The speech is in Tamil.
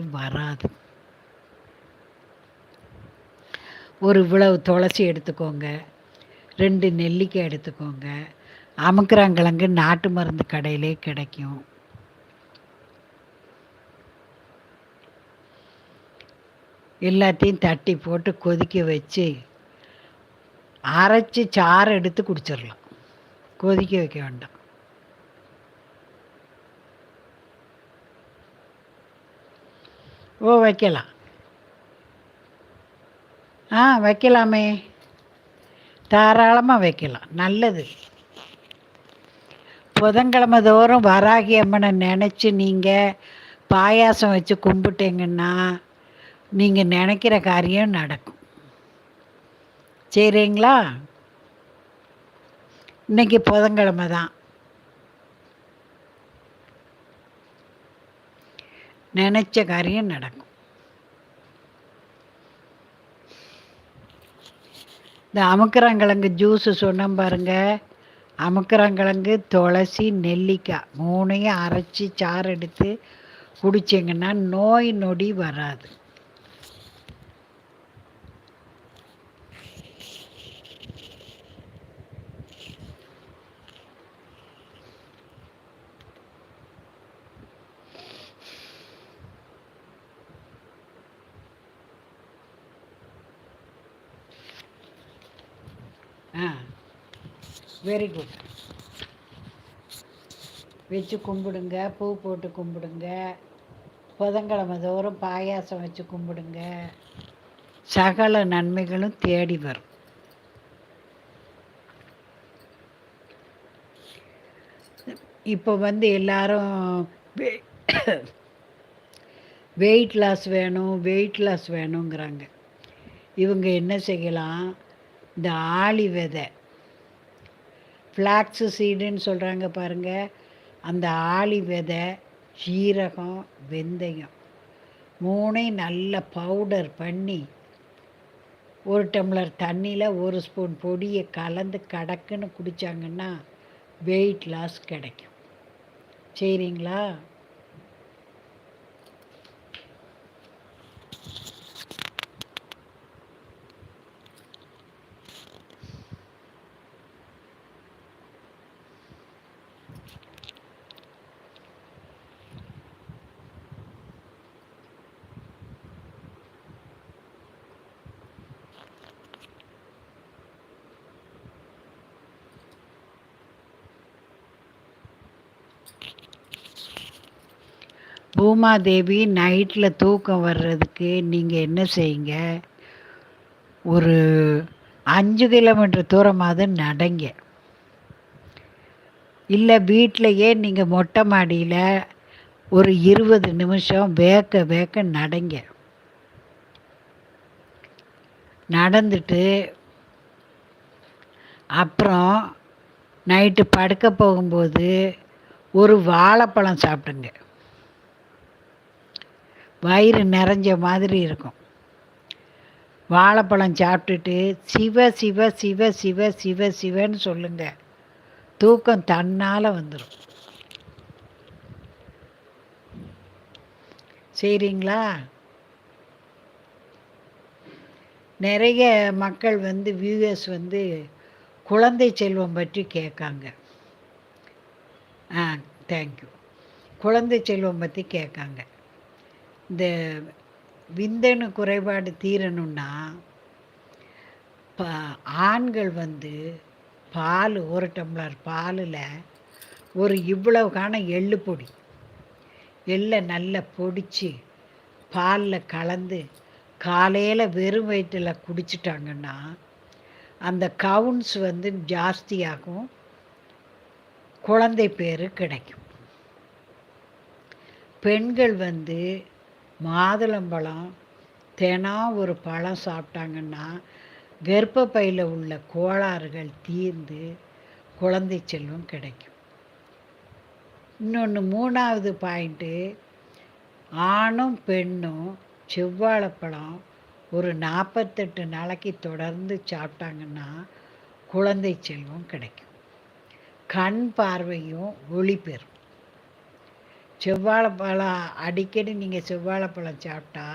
வராது. ஒரு இவ்வளவு துளசி எடுத்துக்கோங்க. ரெண்டு நெல்லிக்காய் எடுத்துக்கோங்க. அமுக்கிறாங்கிழங்கு நாட்டு மருந்து கடையிலே கிடைக்கும். எல்லாத்தையும் தட்டி போட்டு கொதிக்க வச்சு அரைச்சி சாறு எடுத்து குடிச்சிடலாம். கொதிக்க வைக்க வேண்டாம். ஓ வைக்கலாம். ஆ வைக்கலாமே. தாராளமாக வைக்கலாம். நல்லது. புதன்கிழமை தோறும் வராகி அம்மனை நினச்சி நீங்கள் பாயாசம் வச்சு கும்பிட்டீங்கன்னா நீங்கள் நினைக்கிற காரியம் நடக்கும். சரிங்களா? இன்னைக்கு புதன்கிழமை தான். நினச்ச காரியம் நடக்கும். இந்த அமுக்கரங்கிழங்கு ஜூஸு சொன்னோம் பாருங்க. அமுக்கரங்கிழங்கு துளசி நெல்லிக்காய் மூணையும் அரைச்சி சாறு எடுத்து குடிச்சிங்கன்னா நோய் நொடி வராது. ஆ. வெரி குட் வச்சு கும்பிடுங்க பூ போட்டு கும்பிடுங்க புதன்கிழமை தோறும் பாயாசம் வச்சு கும்பிடுங்க. சகல நன்மைகளும் தேடி வரும். இப்போ வந்து எல்லாரும் வெயிட் லாஸ் வேணும் வெயிட் லாஸ் வேணுங்கிறாங்க. இவங்க என்ன செய்யலாம்? இந்த ஆளி விதை. ஃப்ளாக்ஸு சீடுன்னு சொல்கிறாங்க பாருங்கள் அந்த ஆளி விதை சீரகம் வெந்தயம் மூணையும் நல்ல பவுடர் பண்ணி ஒரு டம்ளர் தண்ணியில் ஒரு ஸ்பூன் பொடியை கலந்து கடக்குன்னு குடித்தாங்கன்னா வெயிட் லாஸ் கிடைக்கும். சரிங்களா? பூமாதேவி நைட்டில் தூக்கம் வர்றதுக்கு நீங்கள் என்ன செய்யுங்க? ஒரு அஞ்சு கிலோமீட்டர் தூரமாவது நடங்க. இல்லை வீட்டிலையே நீங்கள் மொட்டை மாடியில் ஒரு இருபது நிமிஷம் வேக்க வேக்க நடங்க. நடந்துட்டு அப்புறம் நைட்டு படுக்க போகும்போது ஒரு வாழைப்பழம் சாப்பிடுங்க. வயிறு நிறைஞ்ச மாதிரி இருக்கும். வாழைப்பழம் சாப்பிட்டுட்டு சிவ சிவ சிவ சிவ சிவ சிவன்னு சொல்லுங்க. தூக்கம் தன்னால் வந்துடும் சரிங்களா? நிறைய மக்கள் வந்து வியூஎஸ் வந்து குழந்தை செல்வம் பற்றி கேட்காங்க. ஆ தேங்க்யூ குழந்தை செல்வம் பற்றி கேட்காங்க. இந்த விந்தணு குறைபாடு தீரணும்னா ப ஆண்கள் வந்து பால் ஒரு டம்ளர் பாலில் ஒரு இவ்வளவுக்கான எள்ளு பொடி. எள்ளை நல்லா பொடிச்சு பாலில் கலந்து காலையில் வெறும் வயிற்றில் குடிச்சிட்டாங்கன்னா அந்த கவுன்ஸ் வந்து ஜாஸ்தியாகும். குழந்தை பேர் கிடைக்கும். பெண்கள் வந்து மாதுளம்பழம் தினம் ஒரு பழம் சாப்பிட்டாங்கன்னா கர்ப்பப்பையில் உள்ள கோளாறுகள் தீர்ந்து குழந்தை செல்வம் கிடைக்கும். இன்னொன்று மூணாவது பாயிண்ட்டு ஆணும் பெண்ணும் செவ்வாழைப்பழம் ஒரு நாற்பத்தெட்டு நாளைக்கு தொடர்ந்து சாப்பிட்டாங்கன்னா குழந்தை செல்வம் கிடைக்கும். கண் பார்வையும் ஒளி பெறும். செவ்வாழைப்பழம் அடிக்கடி நீங்கள் செவ்வாழைப்பழம் சாப்பிட்டா